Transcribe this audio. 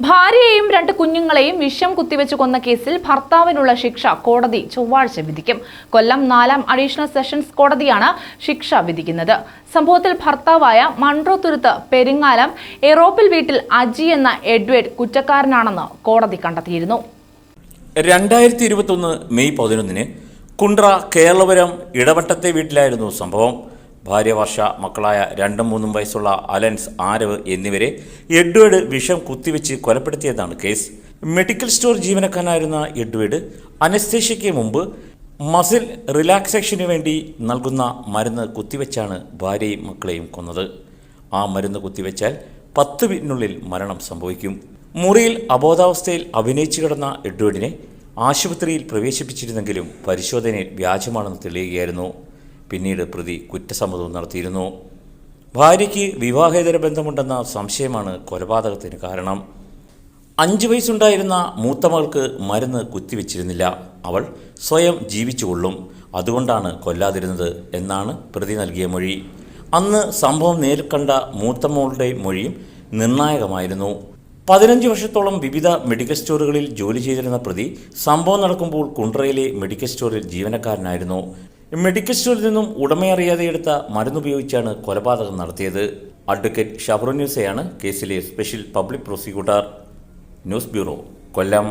ഭാര്യയെയും രണ്ട് കുഞ്ഞുങ്ങളെയും വിഷം കുത്തിവെച്ച് കൊന്ന കേസിൽ ഭർത്താവിനുള്ള ശിക്ഷ കോടതി ചൊവ്വാഴ്ച വിധിക്കും. കൊല്ലം നാലാം അഡീഷണൽ സെഷൻസ് കോടതിയാണ് ശിക്ഷ വിധിക്കുന്നത്. സംഭവത്തിൽ ഭർത്താവായ മൺട്രോ തുരുത്ത് പെരിങ്ങാലം എറോപ്പിൽ വീട്ടിൽ അജി എന്ന എഡ്വേർഡ് കുറ്റക്കാരനാണെന്ന് കോടതി കണ്ടെത്തിയിരുന്നു. രണ്ടായിരത്തി ഇരുപത്തൊന്ന് മെയ് പതിനൊന്നിന് കുണ്ട്ര കേരളപുരം ഇടവട്ടത്തെ വീട്ടിലായിരുന്നു സംഭവം. ഭാര്യ വർഷ മക്കളായ രണ്ടും മൂന്നും വയസ്സുള്ള അലൻസ് ആരവ് എന്നിവരെ എഡ്വേർഡ് വിഷം കുത്തിവെച്ച് കൊലപ്പെടുത്തിയതാണ് കേസ്. മെഡിക്കൽ സ്റ്റോർ ജീവനക്കാരനായിരുന്ന എഡ്വേർഡ് അനസ്തേഷ്യയ്ക്ക് മുമ്പ് മസിൽ റിലാക്സേഷന് വേണ്ടി നൽകുന്ന മരുന്ന് കുത്തിവെച്ചാണ് ഭാര്യയും മക്കളെയും കൊന്നത്. ആ മരുന്ന് കുത്തിവെച്ചാൽ പത്ത് മിനിറ്റിനുള്ളിൽ മരണം സംഭവിക്കും. മുറിയിൽ അബോധാവസ്ഥയിൽ അഭിനയിച്ചു കിടന്ന എഡ്വേർഡിനെ ആശുപത്രിയിൽ പ്രവേശിപ്പിച്ചിരുന്നെങ്കിലും പരിശോധനയിൽ വ്യാജമാണെന്ന് തെളിയുകയായിരുന്നു. പിന്നീട് പ്രതി കുറ്റസമ്മതവും നടത്തിയിരുന്നു. ഭാര്യയ്ക്ക് വിവാഹേതര ബന്ധമുണ്ടെന്ന സംശയമാണ് കൊലപാതകത്തിന് കാരണം. അഞ്ച് വയസ്സുണ്ടായിരുന്ന മൂത്തമകൾക്ക് മരുന്ന് കുത്തിവെച്ചിരുന്നില്ല. അവൾ സ്വയം ജീവിച്ചുകൊള്ളും. അതുകൊണ്ടാണ് കൊല്ലാതിരുന്നത് എന്നാണ് പ്രതി നൽകിയ മൊഴി. അന്ന് സംഭവം നേരിൽ കണ്ട മൂത്തമോളുടെ മൊഴിയും നിർണായകമായിരുന്നു. പതിനഞ്ച് വർഷത്തോളം വിവിധ മെഡിക്കൽ സ്റ്റോറുകളിൽ ജോലി ചെയ്തിരുന്ന പ്രതി സംഭവം നടക്കുമ്പോൾ കുണ്ട്രയിലെ മെഡിക്കൽ സ്റ്റോറിൽ ജീവനക്കാരനായിരുന്നു. മെഡിക്കൽ സ്റ്റോറിൽ നിന്നും ഉടമയറിയാതെ എടുത്ത മരുന്ന് ഉപയോഗിച്ചാണ് കൊലപാതകം നടത്തിയത്. അഡ്വക്കേറ്റ് ഷബ്രു ന്യൂസയാണ് കേസിലെ special public prosecutor. News bureau Kollam.